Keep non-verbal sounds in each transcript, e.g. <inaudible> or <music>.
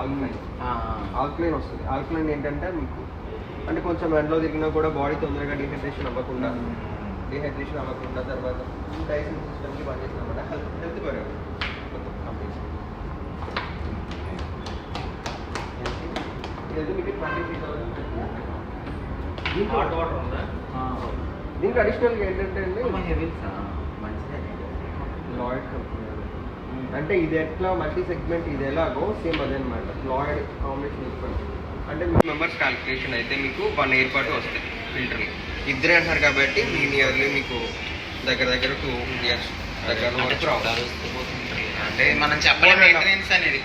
Alkaline. Alkaline వస్తుంది. Alkaline ఏంటంటే మీకు అంటే కొంచెం ఎండలో తిరిగినా కూడా బాడీ తొందరగా డిహైడ్రేషన్ అవ్వకుండా డిహైడ్రేషన్ అవ్వకుండా తర్వాత డైజెషన్ సిస్టమ్కి పనిచేస్తుంది అనమాట హెల్త్ హెల్త్ పరంగా మొత్తం కంప్లీట్. దీనికి అడిషనల్గా ఏంటంటే అండి మంచిదే. లాయిడ్ కంపెనీ అంటే ఇది ఎట్లా మల్టీ సెగ్మెంట్ ఇది ఎలాగో సేమ్ అదే అనమాట లాయిడ్ కాంబినేషన్ ఇవ్వండి అంటే మీ మెంబర్స్ క్యాలిక్యులేషన్ అయితే మీకు వన్ ఇయర్ పాటు వస్తాయి ఫిల్టర్లు ఇద్దరే అంటారు కాబట్టి మీ ఇయర్లీ మీకు దగ్గర దగ్గర టూ ఇయర్స్ దగ్గర అంటే వరకు రావాలి. అంటే మనం చెప్పలేం మెయింటెనెన్స్ అనేది.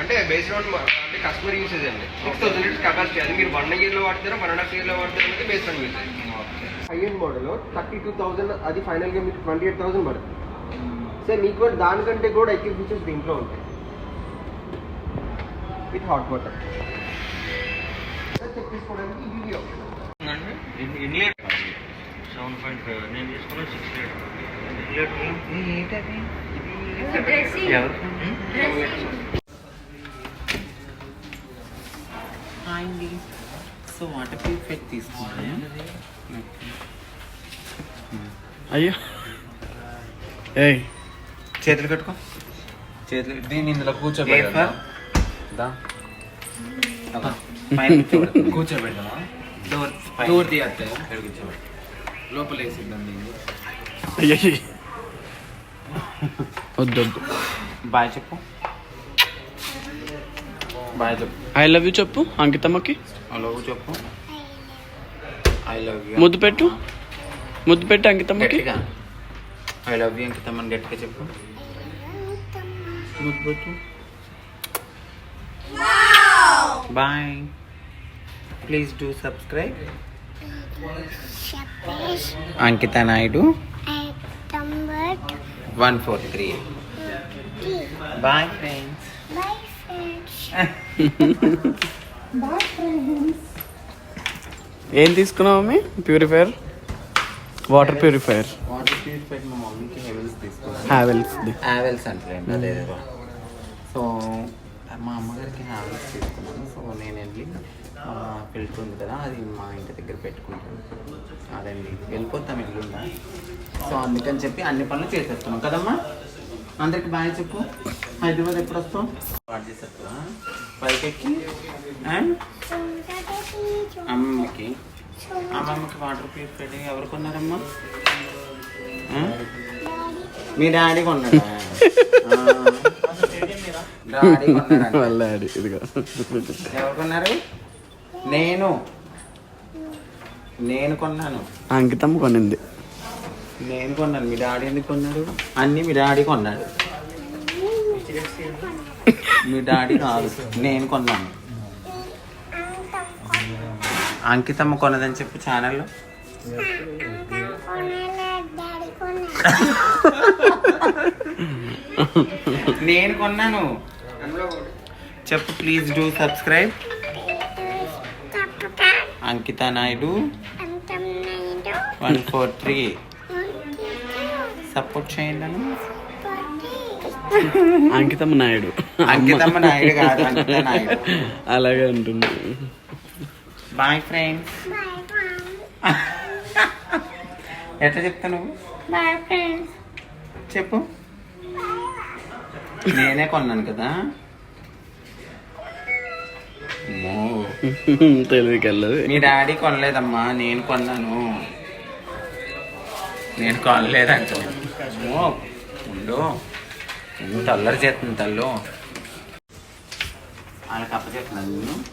అంటే బేస్డ్ ఆన్ అంటే కస్టమర్ యూసేజ్ అండి. సిక్స్ థౌసండ్ లీటర్స్ కెపాసిటీ అది మీరు వన్ ఇయర్లో వాడతారా వన్ అండ్ హాఫ్ ఇయర్లో వాడతారా అంటే based on usage high end model thirty two thousand అది ఫైనల్గా మీకు ట్వంటీ ఎయిట్ థౌసండ్ పడుతుంది. సేమ్ ఈక్వల్ దానికంటే కూడా ఎక్కువ ఫీచర్స్ దీంట్లో ఉంటాయి విత్ హాట్ వాటర్ చెక్ చేసుకోవడానికి easy option English seven point five నేను తీసుకున్న సిక్స్ లీటర్ ఏంటది డ్రెస్సింగ్ ఎవరు అండి సో వాటర్ ప్యూరిఫైట్ తీసుకున్నాను అయ్యో ఏయ్ చేతులు కట్టుకో. చేతులు దీన్ని ఇందులో కూర్చోబెడతా. <laughs> కూర్చోబెడదామా? డోర్ డోర్ లోపల వేసిద్దాం దీన్ని. అయ్యో వద్దు వద్దు. బాయ్ చెప్పు. బాయ్ చెప్పు. ఐ లవ్ యూ చెప్పు అంకితమ్మకి. హలో చెప్పు. I love you. ముద్దు పెట్టు. ముద్దు పెట్టు అంకితమ్మకి. ఐ లవ్ యూ అంకితమ్మని గట్టిగా చెప్పు. పెట్టు bye please do subscribe Ankita Naidu one four three bye friends ఏం తీసుకున్నావు mummy purifier water purifier Havells Havells అంటారండి అదే సో మా అమ్మగారికి హ్యావెల్స్ తీసుకున్నాను. సో నేను వెళ్ళి ఫిల్టర్ ఉంది కదా అది మా ఇంటి దగ్గర పెట్టుకుంటాను. అదండి. వెళ్ళిపోతాం ఇల్లుందా సో అందుకని చెప్పి అన్ని పనులు చేసేస్తున్నాం. కదమ్మా? అందరికి బాయ్ చెప్పు. హైదరాబాద్ ఎప్పుడు వస్తాం వాడు చేస్తారు కదా పైకి ఎక్కి. అండ్ అమ్మమ్మకి. అమ్మమ్మకి వాటర్ ప్యూరిఫైడ్ ఎవరు కొన్నారమ్మా? మీ డాడీ కొన్నాడా. <laughs> డాడీ కొన్నాడా? వాళ్ళ డాడీ ఇదిగో. ఎవరు కొన్నారు? నేను. నేను కొన్నాను. అంకితమ్మ కొనింది. నేను కొన్నాను. మీ డాడీ ఎందుకు కొన్నాడు? అన్నీ మీ డాడీ కొన్నాడు. మీ డాడీ కాదు. నేను కొన్నాను. అంకితమ్మ కొన్నదని చెప్పు ఛానల్లో. నేను కొన్నాను. చెప్పు please do subscribe Ankita Naidu. One four three. Support చేయండి నన్ను అంకితమ్మ నాయుడు. అంకితమ్మ నాయుడు కాదు అంకిత నాయుడు. అలాగే ఉంటుంది బాయ్ ఫ్రెండ్స్ ఎట్లా చెప్తా నువ్వు? చెప్పు. నేనే కొన్నాను కదా. మీ. డాడీ కొనలేదమ్మా నేను కొన్నాను. నేను కొనలేదంట. ఉండు. ఇంత అల్లరి చేస్తుంది తల్లు. వాళ్ళకి అప్పచెప్తున్నాను నేను?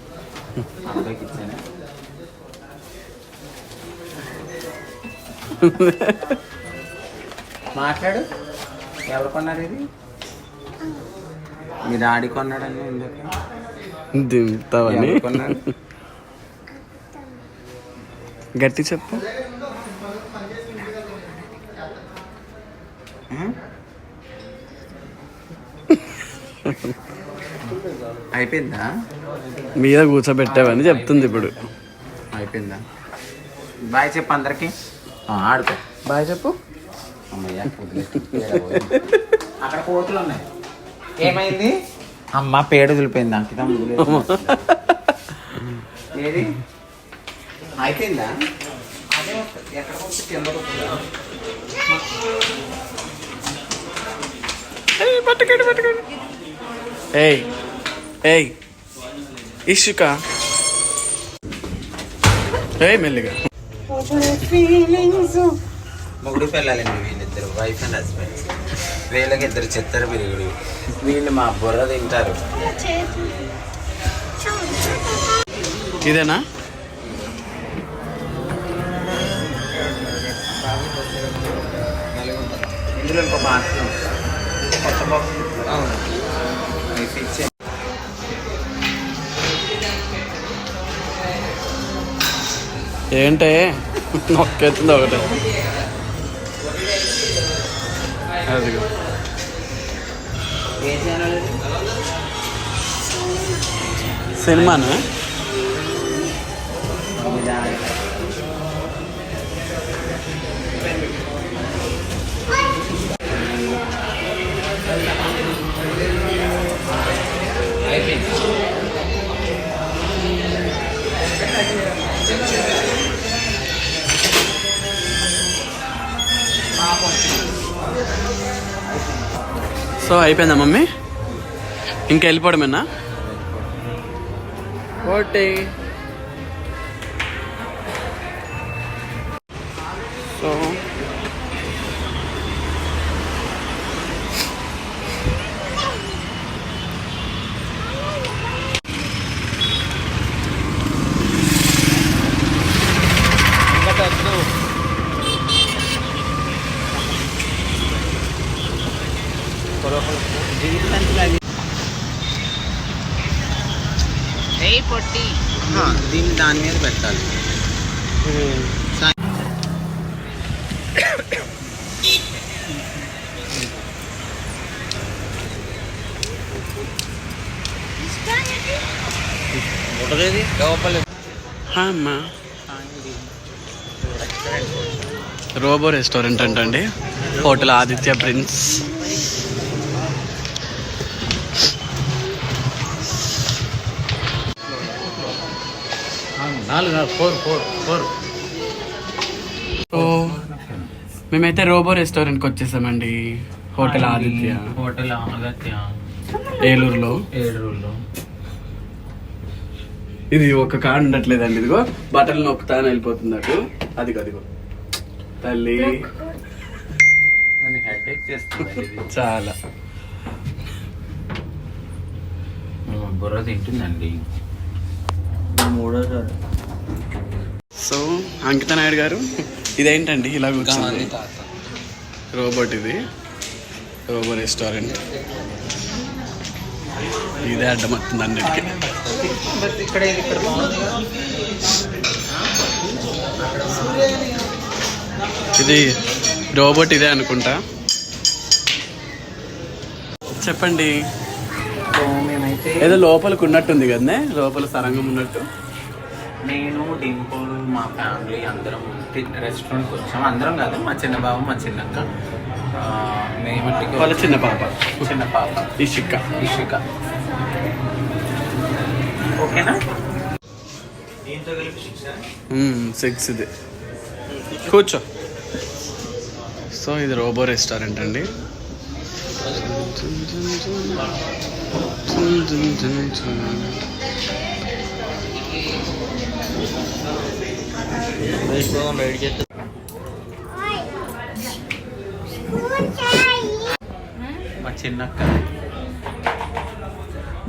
అబ్బాయికి ఇచ్చాను? <laughs> మాట్లాడు. ఎవరు కొన్నారు ఇది? మీ డాడీ కొన్నాడని ఎందుకు? కొన్నారు? గట్టి చెప్పు? అయిపోయిందా? మీద కూర్చోబెట్టావని చెప్తుంది ఇప్పుడు. అయిపోయిందా? బాయ్ చెప్పు అందరికి. ఆడుకో. బాయ్ చెప్పు. అక్కడ కోతులు ఉన్నాయి. ఏమైంది? అమ్మ పేడ వదిలిపోయింది అంకితం. ఏది? అయిపోయిందా? అదే ఎక్కడ పోతే కింద వస్తుందా? పట్టుకోండి పట్టుకోండి. ఏయ్ ఏయ్ ఇషిక ఏయ్ మెల్లిగా. మొగుడు పిల్లలండి వీళ్ళిద్దరు వైఫ్ అండ్ హస్బెండ్ వీళ్ళకి ఇద్దరు చిత్తర పిరుగుడు వీళ్ళు మా బుర్ర తింటారు. ఇదేనా? ఇందులో ఇంకో బాక్స్ కొత్త బాక్స్ ఇచ్చే ఏంటే? నొక్కెత్తుంది ఒకటి. అదిగో? సినిమానా సో అయిపోయిందా మమ్మీ? ఇంకా వెళ్ళిపోవడమేనా? ఓటే సో పొట్టి. దీన్ని దాని మీద పెట్టాలి. అమ్మా. రోబో రెస్టారెంట్ అంటండి. Hotel Aditya Prince. నాలుగు ఫోర్ ఫోర్ ఫోర్. సో మేమైతే రోబో రెస్టారెంట్కి వచ్చేసామండి. హోటల్ ఆదిత్య. హోటల్ అగత్య ఏలూరులో. ఏడుగుల్లో ఇది ఒక కాడ ఉండట్లేదండి ఇదిగో. బట్టలు నొక్కుతాను వెళ్ళిపోతుంది అటు. అదిగో అదిగో. తల్లి. చాలా. బుర్ర తింటుందండి. మూడోసారి. సో అంకిత నాయుడు గారు ఇదేంటండి ఇలా కూర్చుంది? రోబోట్ ఇది. Robo restaurant. ఇదే అడ్డమవుతుంది అన్నిటికీ. ఇది రోబోట్ ఇదే అనుకుంటా. చెప్పండి. ఏదో లోపలికి ఉన్నట్టుంది కదనే? లోపల సరంగం ఉన్నట్టు. నేను డింపుల్ మా ఫ్యామిలీ అందరం రెస్టారెంట్కి వచ్చాం. అందరం కాదు మా చిన్న బాబు మా చిన్నక్క వాళ్ళ చిన్న పాప. చిన్న పాప. ఇషిక్క ఇషిక. ఓకేనా? సిక్స్ ఇది. కూర్చో. సో ఇది రోబో రెస్టారెంట్ అండి. మా చిన్నక్క.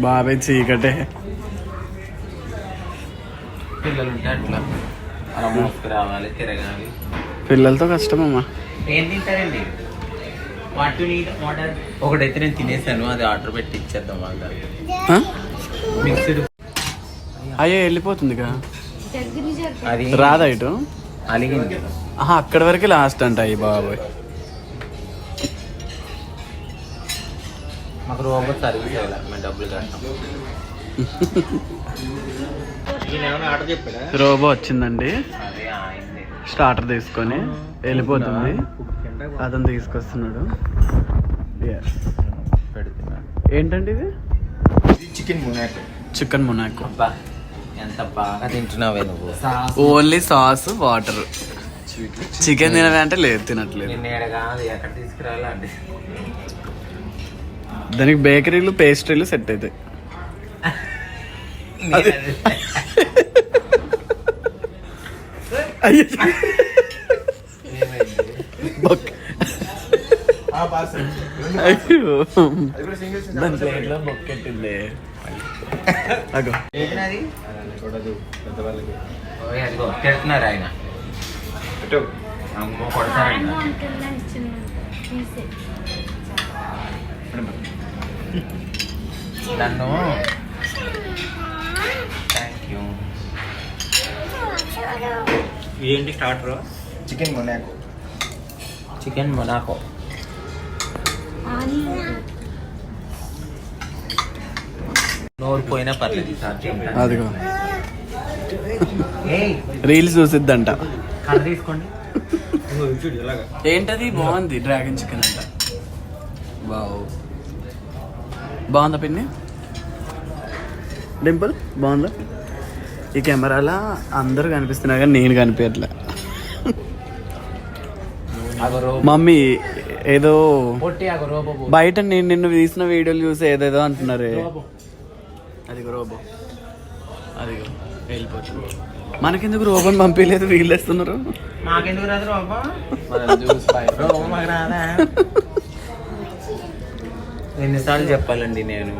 బాబాయ్ చీకటే. పిల్లలు ఉంటే అట్లా రావాలి తిరగాలి. పిల్లలతో కష్టమమ్మా ఏం తింటారండి? వాట్ నీడ్ ఆర్డర్ ఒకటైతే నేను తినేసాను అది ఆర్డర్ పెట్టి ఇచ్చేద్దాం వాళ్ళకి. ఆ? మిక్స్డ్ అయ్యో వెళ్ళిపోతుందిగా. దగ్గర జరుగు అది రాదా ఇటు? అలిగింది. అక్కడి వరకు లాస్ట్ అంట అయ్యి బాబాయ్ మాకు రోబోట్ సర్వీస్ మేము డబ్బులు కట్టాం. రోబో వచ్చిందండి. స్టార్టర్ తీసుకొని వెళ్ళిపోతుంది. అతను తీసుకొస్తున్నాడు. ఏంటండి ఇది? చికెన్ మునాక్. Chicken Monaco. ఎంత బాగా తింటున్నావే నువ్వు. Only sauce water. చికెన్ తినవే అంటే లేదు తినట్లేదు. ఎక్కడ తీసుకురావాలండి దానికి బేకరీలు పేస్ట్రీలు సెట్ అవుతాయి. <laughs> దాని ప్లేట్లో బొక్కెట్టింది. అగో. తిడుతున్నారు ఆయన. అమ్మో చిన్న తీసే. నన్ను. Thank you. ఏంటి starter chicken Monaco. Chicken Monaco. నోరు పోయినా పర్లేదు. అదిగో. రీల్స్ చూసిద్దంట. ఏంటది? బాగుంది. డ్రాగన్ చికెన్ అంట. బావు బాగుందా పిన్ని? డింపుల్ బాగుందా? ఈ కెమెరాలో అందరూ కనిపిస్తున్నారు కానీ నేను కనిపించట్లే. మమ్మీ ఏదో. బయట నేను నిన్ను తీసిన వీడియోలు చూసి ఏదేదో అంటున్నారే. అదిగో రోబో. అదిగో వెళ్ళిపోతుంది మనకెందుకు రోబోని పంపించలేదు వీళ్ళు వేస్తున్నారు మాకెందుకు రాదు రోబో? <laughs> ఎన్నిసార్లు చెప్పాలండి నేను?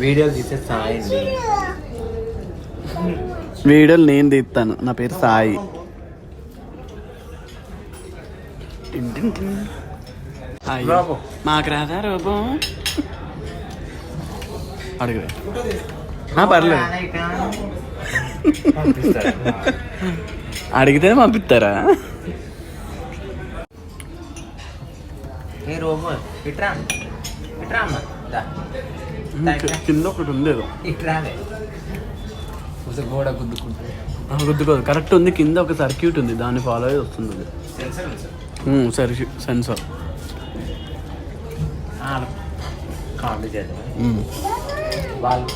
వీడియోలు తీసే సాయండి వీడియోలు నేను తీస్తాను. నా పేరు సాయి. మాకు రాదా రోబో? అడుగు. పర్లేదు. అడిగితే పంపిస్తారా. కింద ఒకటి ఉంది గోడ గుర్తుకోదు కరెక్ట్ ఉంది. కింద ఒక సర్క్యూట్ ఉంది. దాన్ని ఫాలో అయ్యి వస్తుంది. సరే సెన్సార్ చేద్దాం. వాళ్ళు